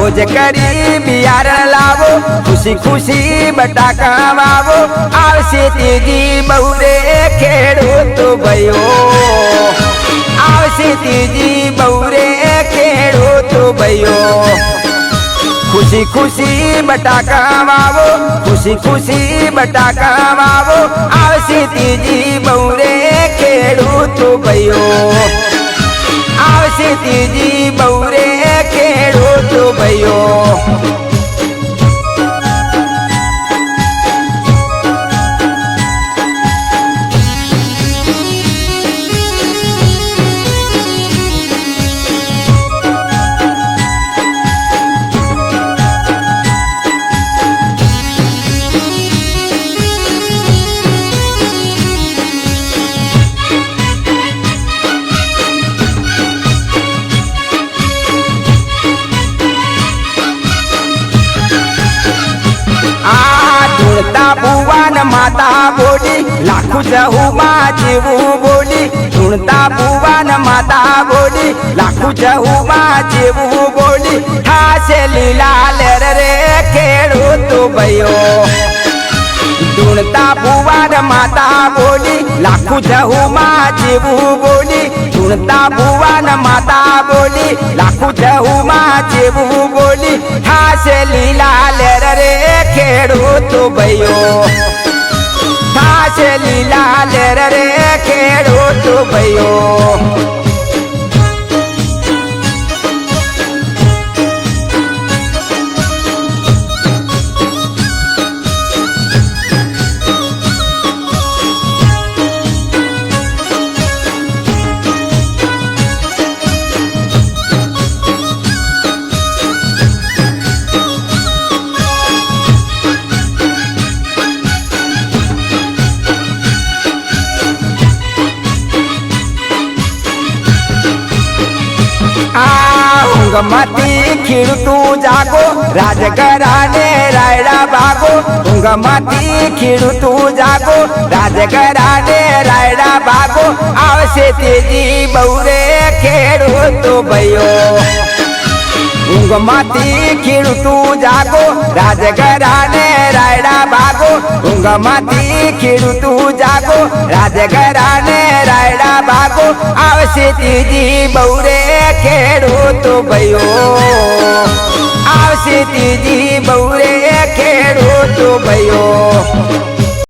ભોજ કરી બિયારણ લાવો, ખુશી ખુશી બટાકા વાવો. આવશે ત્રીજી બહુ રે ખેડૂતો ભયો આવશે ત્રીજી બહુ રે ખેડૂતો ભયો ખુશી ખુશી બટાકા વાવો, ખુશી ખુશી બટાકા વાવો. આવશે ત્રીજી બહુ રે ખેડૂતો ભયો ધૂળતા ભુવાન માતા બોલી, લાખું જહુમાં જેવું બોલી ભણતા ભુવાન માતા બોલી, લાખું જહુમાં જેવું બોલી, થાશે લીલા લેર રે ખેડૂત ભયો. ધૂણતા ભુવાન માતા બોલી, લાખું જહુમાં જેવું બોલી ધૂણતા ભુવાન માતા બોલી, લાખું જહુમાં જેવું બોલી, થાશે લીલા ખેડૂત ભયો. થાશે લીલા લેર રે ખેડૂત ભયો. ઊંઘમાંથી ખીડતું જાગો રાજગરાને રાયડા ભાગો ઊંઘમાંથી ખીડતું જાગો રાજગરાને રાયડા ભાગો આવશે તેજી બહુરે ખેડૂતો ભયો ઊંઘમાંથી ખીડતું જાગો રાજગરાને રાયડા ભાગો ઊંઘમાંથી ખેડૂતું જાગો, રાજગરાને રાયડા ભાગો આવશે ત્રીજી બહુરે ખેડૂત ભયો. આવશે ત્રીજી બહુરે ખેડૂત ભયો.